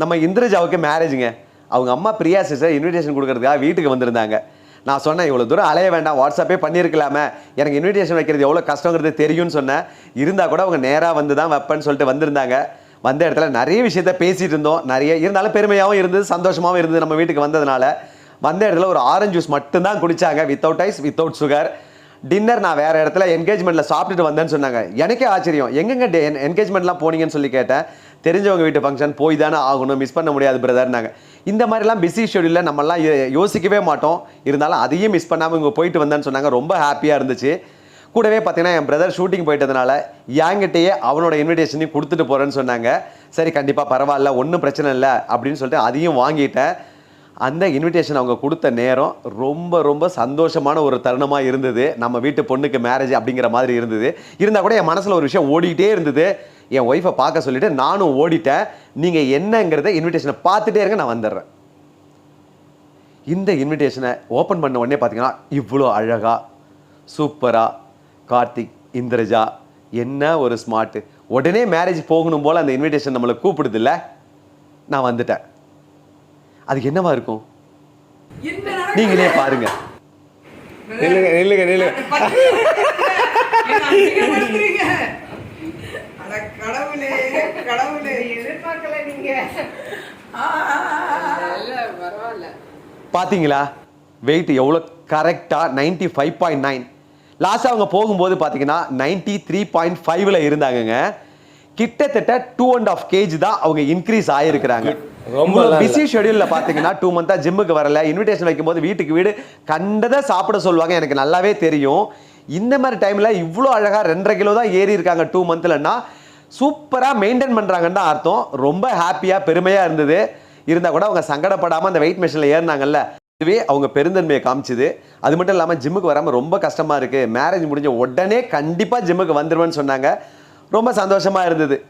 நம்ம இந்திரஜாவுக்கு மேரேஜுங்க அவங்க அம்மா பிரியா சிஸ்டர் இன்விடேஷன் கொடுக்கறதுக்காக வீட்டுக்கு வந்திருந்தாங்க. நான் சொன்னேன் இவ்வளோ தூரம் அலைய வேண்டாம். வாட்ஸ்அப்பே பண்ணியிருக்கலாமே. எனக்கு இன்விடேஷன் வைக்கிறது எவ்வளோ கஷ்டங்கிறது தெரியும்னு சொன்னேன். இருந்தால் கூட அவங்க நேராக வந்து தான் வைப்பேன்னு சொல்லிட்டு வந்திருந்தாங்க. வந்த இடத்துல நிறைய விஷயத்த பேசிகிட்டு இருந்தோம். நிறைய இருந்தாலும் பெருமையாகவும் இருந்தது சந்தோஷமாகவும் இருந்தது நம்ம வீட்டுக்கு வந்ததுனால. வந்த இடத்துல ஒரு ஆரஞ்சு ஜூஸ் மட்டும்தான் குடித்தாங்க without ice without sugar dinner நான் வேறு இடத்துல என்கேஜ்மெண்ட்டில் சாப்பிட்டுட்டு வந்தேன்னு சொன்னாங்க. எனக்கே ஆச்சரியம். எங்கெங்க என்கேஜ்மெண்ட்லாம் போனீங்கன்னு சொல்லி கேட்டேன். தெரிஞ்சவங்க வீட்டு ஃபங்க்ஷன் போய் தானே ஆகணும் மிஸ் பண்ண முடியாது பிரதர்னாங்க இந்த மாதிரிலாம் பிஸி ஷெடியூலில் நம்மலாம் யோ- யோசிக்கவே மாட்டோம். இருந்தாலும் அதையும் மிஸ் பண்ணாமல் இங்கே போயிட்டு வந்தேன்னு சொன்னாங்க. ரொம்ப ஹாப்பியாக இருந்துச்சு. கூடவே பார்த்தீங்கன்னா என் பிரதர் ஷூட்டிங் போயிட்டதுனால என்கிட்டயே அவனோட இன்விடேஷனையும் கொடுத்துட்டு போகிறேன்னு சொன்னாங்க. சரி கண்டிப்பாக பரவாயில்ல ஒன்றும் பிரச்சனை இல்லை அப்படின்னு சொல்லிட்டு அதையும் வாங்கிட்டேன். அந்த இன்விடேஷன் அவங்க கொடுத்த நேரம் ரொம்ப ரொம்ப சந்தோஷமான ஒரு தருணமாக இருந்தது. நம்ம வீட்டு பொண்ணுக்கு மேரேஜ் அப்படிங்கிற மாதிரி இருந்தது. இருந்தால் கூட என் மனசில் ஒரு விஷயம் ஓடிக்கிட்டே இருந்தது. என் ஒய்ஃபை பார்க்க சொல்லிவிட்டு நானும் ஓடிட்டேன். நீங்கள் என்னங்கிறத இன்விடேஷனை பார்த்துட்டே இருங்க நான் வந்துடுறேன். இந்த இன்விடேஷனை ஓப்பன் பண்ண உடனே பார்த்தீங்கன்னா இவ்வளோ அழகாக சூப்பராக கார்த்திக் இந்திரஜா என்ன ஒரு ஸ்மார்ட்டு உடனே மேரேஜ் போகணும் போல் அந்த இன்விடேஷன் நம்மளை கூப்பிடுதில்ல நான் வந்துட்டேன். அதுக்கு என்னவா இருக்கும்? நீங்களே பாருங்க. நில்லுங்க நில்லுங்க நில்லுங்க. அட கடவுளே கடவுளே. எதிர்பார்க்கல நீங்க. இல்ல பரவாயில்ல. பாத்தீங்களா? வெயிட் எவ்வளோ கரெக்டாக நைன்டி ஃபைவ் பாயிண்ட் நைன் லாஸ்ட்டாக அவங்க போகும்போது பார்த்தீங்கன்னா நைன்டி த்ரீ பாயிண்ட் ஃபைவ்ல இருந்தாங்கங்க. கிட்டத்தட்ட டூ அண்ட் ஆஃப் கேஜ் தான் அவங்க இன்க்ரீஸ் ஆயிருக்கிறாங்க. ரொம்ப. பிஸி ஷெடியூலில் பார்த்தீங்கன்னா டூ மந்த்தாக ஜிம்முக்கு வரல இன்விடேஷன் வைக்கும்போது வீட்டுக்கு வீடு கண்டதை சாப்பிட சொல்லுவாங்க. எனக்கு நல்லாவே தெரியும். இந்த மாதிரி டைமில் இவ்வளோ அழகாக ரெண்டரை கிலோ தான் ஏறி இருக்காங்க டூ மந்த்லன்னா சூப்பராக மெயின்டைன் பண்ணுறாங்கன்னு தான் அர்த்தம். ரொம்ப ஹாப்பியாக பெருமையாக இருந்தது. இருந்தால் கூட அவங்க சங்கடப்படாமல் அந்த வெயிட் மிஷினில் ஏறினாங்கல்ல இதுவே அவங்க பெருந்தன்மையை காமிச்சுது. அது மட்டும் இல்லாமல் ஜிம்முக்கு வராமல் ரொம்ப கஷ்டமாக இருக்குது மேரேஜ் முடிஞ்ச உடனே கண்டிப்பாக ஜிம்முக்கு வந்துருவேன்னு சொன்னாங்க. ரொம்ப சந்தோஷமாக இருந்தது.